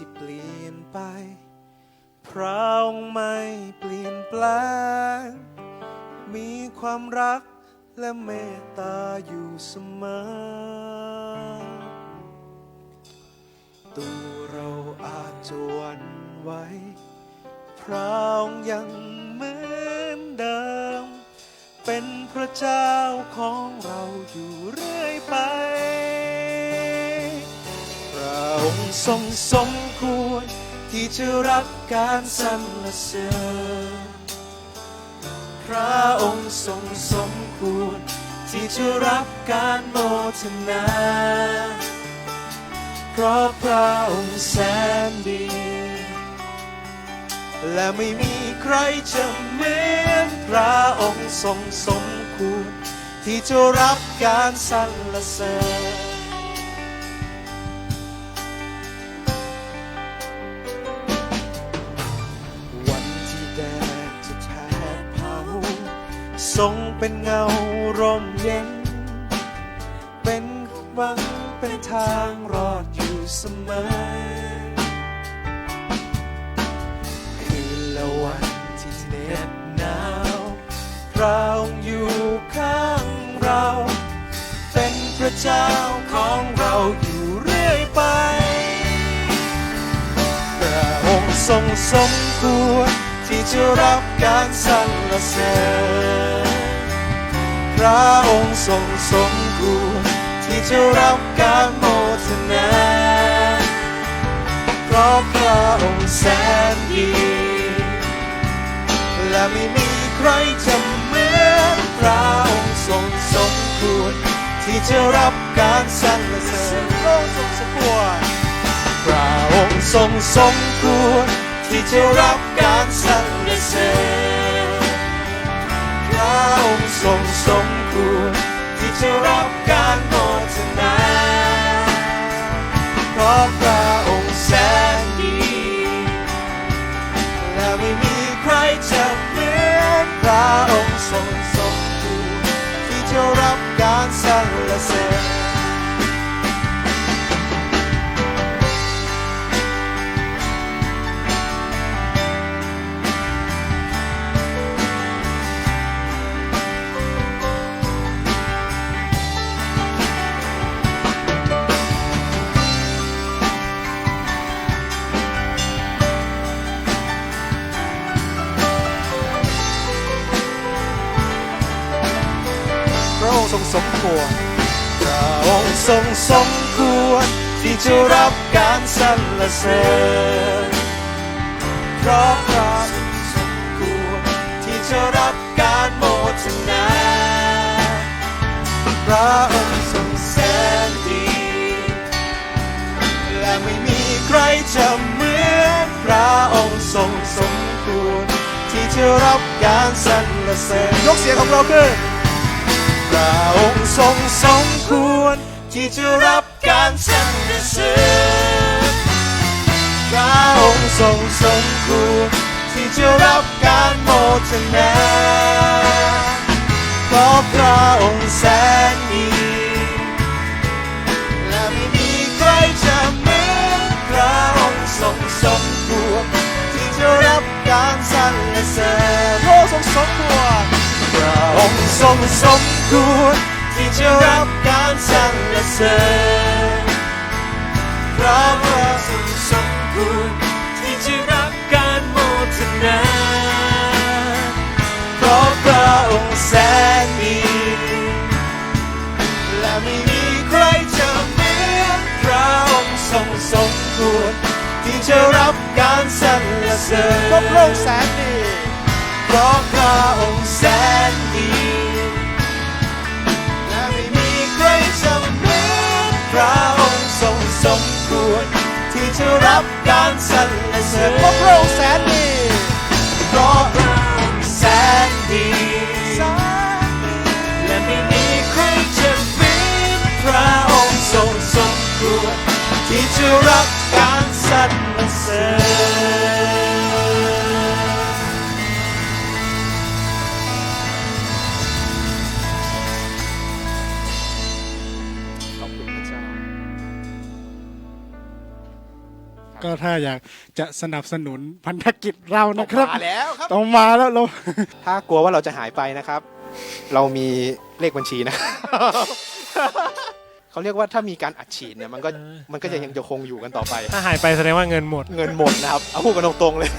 ที่เปลี่ยนไปพระองค์ไม่เปลี่ยนแปลง มีความรักและเมตตาอยู่เสมอ ตัวเราอาจจวันไหวพระองค์ยังเหมือนเดิม เป็นพระเจ้าของเราอยู่เรื่อยไป งค์ทรงสมควร ที่จะรับการสรรเสริญพระองค์ทรงสมควร ที่จะรับการโมทนา เพราะพระองค์แสนดี และไม่มีใครจะเหมือนพระองค์ทรงสมควร ที่จะรับการสรรเสริญ ทรงเป็นเงาร่มเย็น เป็นหวังเป็นทางรอดอยู่เสมอ คืนและวันที่เหน็บหนาวพระองค์อยู่ข้างเรา เป็นพระเจ้าของเราอยู่เรื่อยไป พระองค์ทรงสมควร จะรับการสรรเสริญพระองค์ทรงสมควรที่จะรับการโมทนาเพราะพระองค์แสนดี และไม่มีใครจะเหมือนพระองค์ทรงสมควรที่จะรับการสรรเสริญพระองค์ทรงสมควรพระองค์ทรงสมควรที่จะรับการสรร ทรงสมควรที่จะรับการโมทนาเพราะพระองค์แสนดี และไม่มีใครจะเหมือนพระองค์ทรงสมควรที่จะรับการสรรเสริญ รงสมควรพระองค์ทรงสมควร ที่จะรับการสรรเสริญเพราะพระองค์สมควร ที่จะรับการโมทนาพระองค์ทรงแสนดี และไม่มีใครจะเหมือนพระองค์ทรงสมควร ที่จะรับการสรรเสริญยกเสียงของเราขึ้น ระองค์ทรงสมควร ที่จะรับการสรรเสริญพระองค์ทรงสมควร ที่จะรับการโมทนาเพราะพระองค์แสนดีและไม่มีใครจะเหมือนพระองค์ทรงสมควร ที่จะรับการสรรเสริญ ทรงสมควรที่จะรับการสรรเสริญพระองค์ทรงสมควรที่จะรับการโมทนาเพราะพระองค์แสนดีและไม่มีใครจะเหมือนพระองค์ทรงสมควรที่จะรับการสรรเสริญเพราะพระองค์แสนดีเพราะพระองค์แสนดี ควร ที่จะรับการสรรเสริญเพราะพระองค์แสนดีเพราะพระองค์แสนดีและไม่มีใครจะเหมือนพระองค์ทรงสมควรที่จะรับการสรรเสริญ ก็ถ้าอยากจะสนับสนุนพันธกิจเรานะครับ มาแล้วครับ ต้องมาแล้วเรา ถ้ากลัวว่าเราจะหายไปนะครับ เรามีเลขบัญชีนะ เขาเรียกว่าถ้ามีการอัดฉีดเนี่ยมันก็มันก็จะยังจะคงอยู่กันต่อไป ถ้าหายไปแสดงว่าเงินหมด เงินหมดนะครับ เอาพูดกันตรงๆเลย